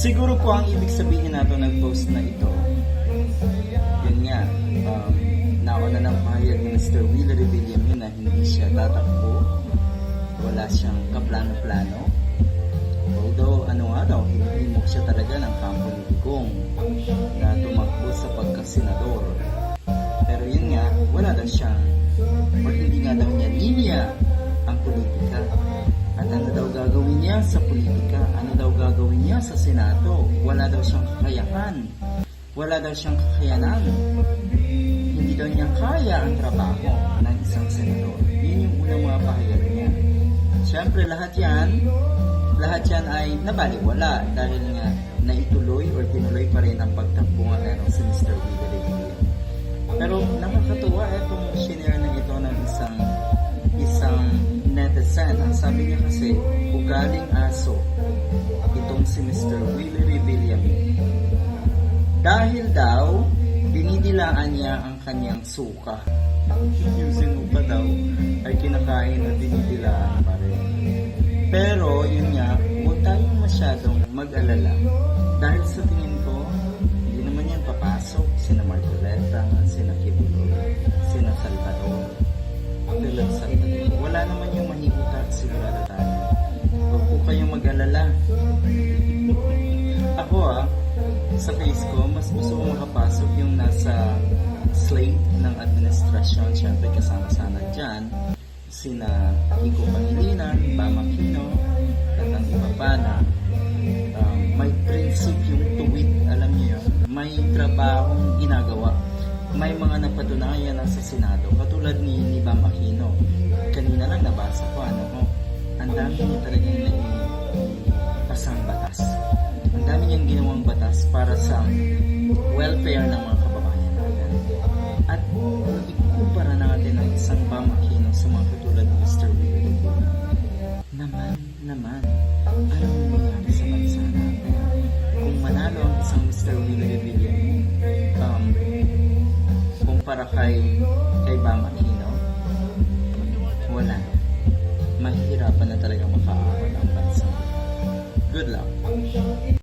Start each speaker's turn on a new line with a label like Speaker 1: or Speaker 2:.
Speaker 1: Siguro po ang ibig sabihin nato nag-post na ito, yun nga, um, nauna ng pahayag ni Mr. Wheeler Villamin na hindi siya tatakbo, wala siyang kaplano-plano. Although, ano nga daw, hinimok siya talaga ng kampo ni na tumakbo sa pagkasenador. Pero yun nga, wala daw siyang, or hindi nga daw niya linya ang politika. At ano daw gagawin niya sa politika? Ano daw gagawin niya sa Senado? Wala daw siyang kakayahan. Wala daw siyang kakayanan. Hindi daw niya kaya ang trabaho ng isang senador. Yun yung unang mga pahayag niya. Siyempre lahat yan, lahat yan ay nabaliwala dahil nga naituloy or tinuloy pa rin ang pagtakbo nga meron si Mr. Willie kasi, ugaling aso itong si Mr. Willie Revillamin. Dahil daw, dinidilaan niya ang kanyang suka. Yung sinuka daw ay kinakain at dinidilaan pa rin. Pero yun nga, huwag tayong masyadong mag-alala. Dahil sa tingin sigurado tayo. Huwag po kayong mag-alala. Ako ah, sa case ko, mas gusto ko makapasok yung nasa slate ng administrasyon. Siyempre kasama sana dyan sina Kiko Pangilinan, Bama Aquino, at ang iba pa na um, may prinsip yung tuwid, alam niyo. May trabahong ginagawa. May mga napatunayan na sa Senado, katulad ni, ni Bam Aquino. Kanina lang nabasa ko, ano ang dami niya talagang naipasang batas. Ang dami niyang ginawang batas para sa welfare ng mga kababayan natin. At kung ikukumpara natin ang isang Bam Aquino sa mga katulad ni Mr. Willie naman, naman, anong nangyayari sa bansa natin? Kung manalo ang isang Mr. Willie Revilla, um, kumpara kay, kay Bam Aquino, wala. Mahihirapan na talaga makaawal ang bansa. Good luck.